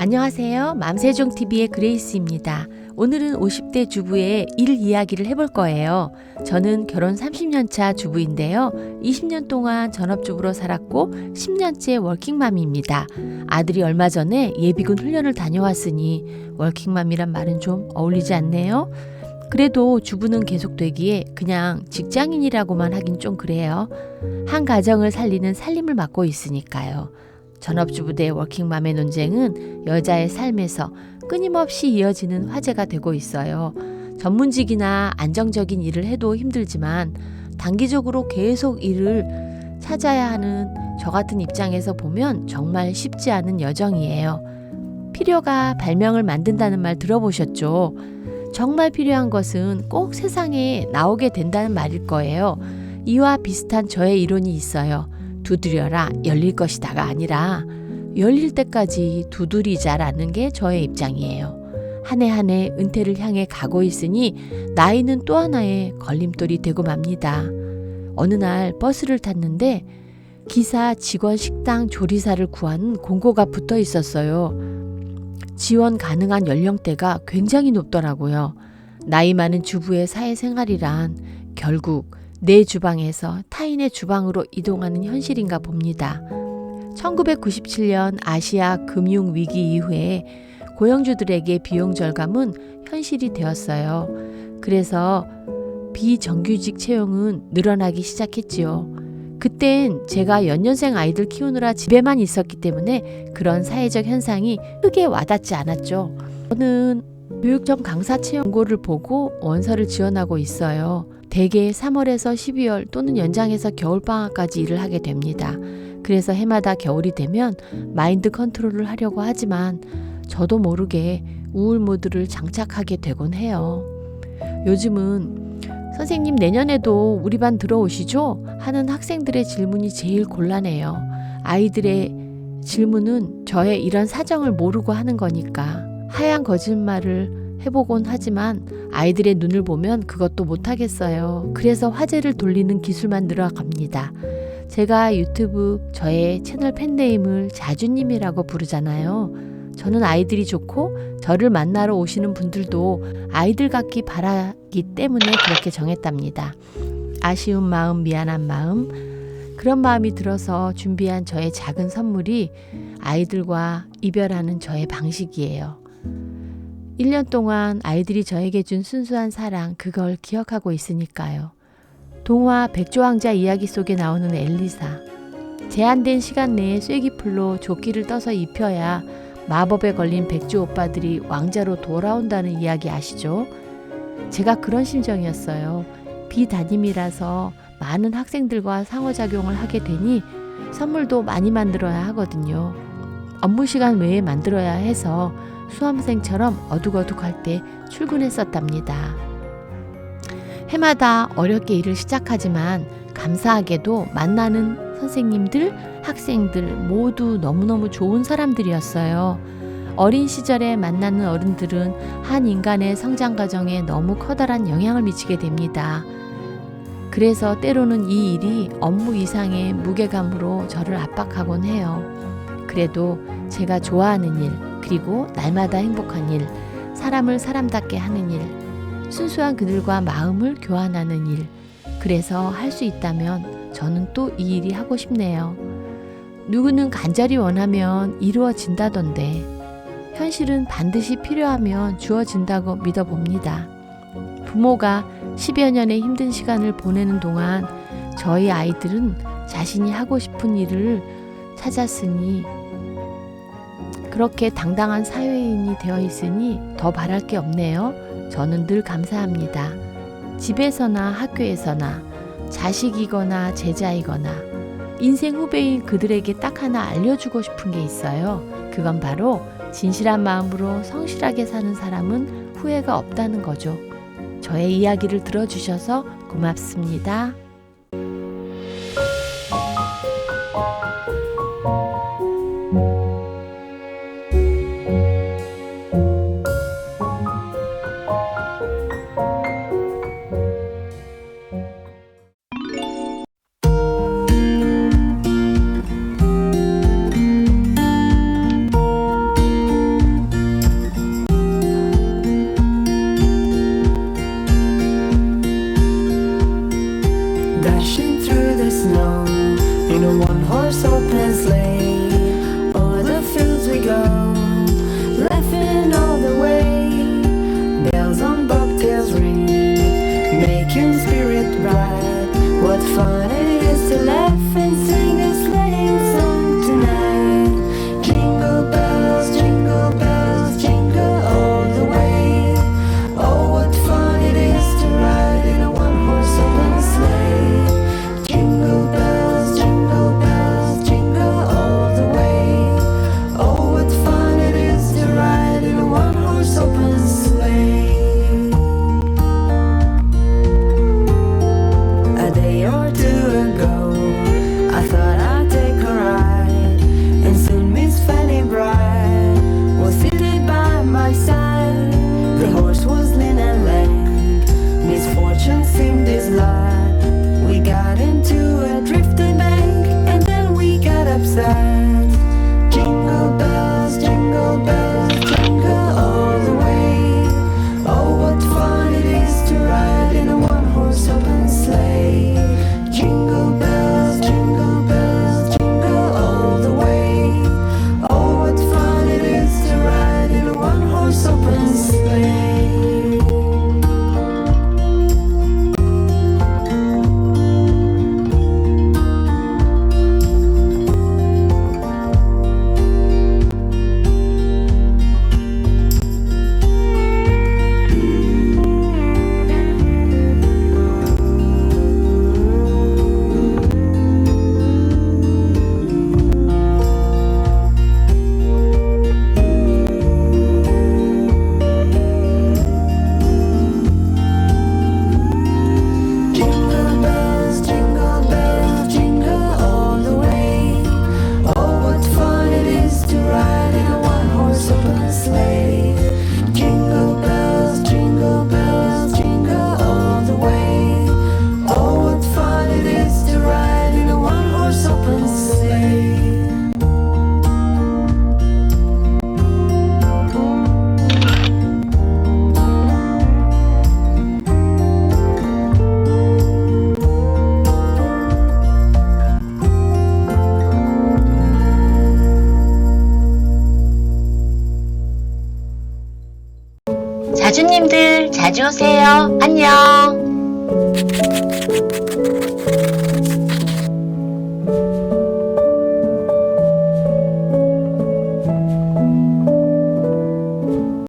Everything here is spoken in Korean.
안녕하세요. 맘세종TV의 그레이스입니다. 오늘은 50대 주부의 일 이야기를 해볼 거예요. 저는 결혼 30년 차 주부인데요. 20년 동안 전업주부로 살았고 10년째 워킹맘입니다. 아들이 얼마 전에 예비군 훈련을 다녀왔으니 워킹맘이란 말은 좀 어울리지 않네요. 그래도 주부는 계속되기에 그냥 직장인이라고만 하긴 좀 그래요. 한 가정을 살리는 살림을 맡고 있으니까요. 전업주부 대 워킹맘의 논쟁은 여자의 삶에서 끊임없이 이어지는 화제가 되고 있어요. 전문직이나 안정적인 일을 해도 힘들지만 단기적으로 계속 일을 찾아야 하는 저 같은 입장에서 보면 정말 쉽지 않은 여정이에요. 필요가 발명을 만든다는 말 들어보셨죠? 정말 필요한 것은 꼭 세상에 나오게 된다는 말일 거예요. 이와 비슷한 저의 이론이 있어요. 두드려라 열릴 것이다가 아니라 열릴 때까지 두드리자라는 게 저의 입장이에요. 한 해 한 해 은퇴를 향해 가고 있으니 나이는 또 하나의 걸림돌이 되고 맙니다. 어느 날 버스를 탔는데 기사, 직원, 식당, 조리사를 구하는 공고가 붙어 있었어요. 지원 가능한 연령대가 굉장히 높더라고요. 나이 많은 주부의 사회생활이란 결국 내 주방에서 타인의 주방으로 이동하는 현실인가 봅니다. 1997년 아시아 금융 위기 이후에 고용주들에게 비용 절감은 현실이 되었어요. 그래서 비정규직 채용은 늘어나기 시작했지요. 그땐 제가 연년생 아이들 키우느라 집에만 있었기 때문에 그런 사회적 현상이 크게 와닿지 않았죠. 저는 교육청 강사 채용 공고를 보고 원서를 지원하고 있어요. 대개 3월에서 12월 또는 연장해서 겨울방학까지 일을 하게 됩니다. 그래서 해마다 겨울이 되면 마인드 컨트롤을 하려고 하지만 저도 모르게 우울 모드를 장착하게 되곤 해요. 요즘은 선생님 내년에도 우리 반 들어오시죠? 하는 학생들의 질문이 제일 곤란해요. 아이들의 질문은 저의 이런 사정을 모르고 하는 거니까 하얀 거짓말을 해보곤 하지만 아이들의 눈을 보면 그것도 못하겠어요. 그래서 화제를 돌리는 기술만 늘어갑니다. 제가 유튜브 저의 채널 팬네임을 자주님이라고 부르잖아요. 저는 아이들이 좋고 저를 만나러 오시는 분들도 아이들 같기 바라기 때문에 그렇게 정했답니다. 아쉬운 마음, 미안한 마음, 그런 마음이 들어서 준비한 저의 작은 선물이 아이들과 이별하는 저의 방식이에요. 1년 동안 아이들이 저에게 준 순수한 사랑, 그걸 기억하고 있으니까요. 동화 백조왕자 이야기 속에 나오는 엘리사. 제한된 시간 내에 쐐기풀로 조끼를 떠서 입혀야 마법에 걸린 백조 오빠들이 왕자로 돌아온다는 이야기 아시죠? 제가 그런 심정이었어요. 비담임이라서 많은 학생들과 상호작용을 하게 되니 선물도 많이 만들어야 하거든요. 업무 시간 외에 만들어야 해서 수험생처럼 어둑어둑할 때 출근했었답니다. 해마다 어렵게 일을 시작하지만 감사하게도 만나는 선생님들, 학생들 모두 너무너무 좋은 사람들이었어요. 어린 시절에 만나는 어른들은 한 인간의 성장 과정에 너무 커다란 영향을 미치게 됩니다. 그래서 때로는 이 일이 업무 이상의 무게감으로 저를 압박하곤 해요. 그래도 제가 좋아하는 일, 그리고 날마다 행복한 일, 사람을 사람답게 하는 일, 순수한 그들과 마음을 교환하는 일. 그래서 할 수 있다면 저는 또 이 일이 하고 싶네요. 누구는 간절히 원하면 이루어진다던데, 현실은 반드시 필요하면 주어진다고 믿어봅니다. 부모가 10여 년의 힘든 시간을 보내는 동안 저희 아이들은 자신이 하고 싶은 일을 찾았으니 그렇게 당당한 사회인이 되어 있으니 더 바랄 게 없네요. 저는 늘 감사합니다. 집에서나 학교에서나 자식이거나 제자이거나 인생 후배인 그들에게 딱 하나 알려주고 싶은 게 있어요. 그건 바로 진실한 마음으로 성실하게 사는 사람은 후회가 없다는 거죠. 저의 이야기를 들어주셔서 고맙습니다. 자주님들 자주 오세요. 안녕.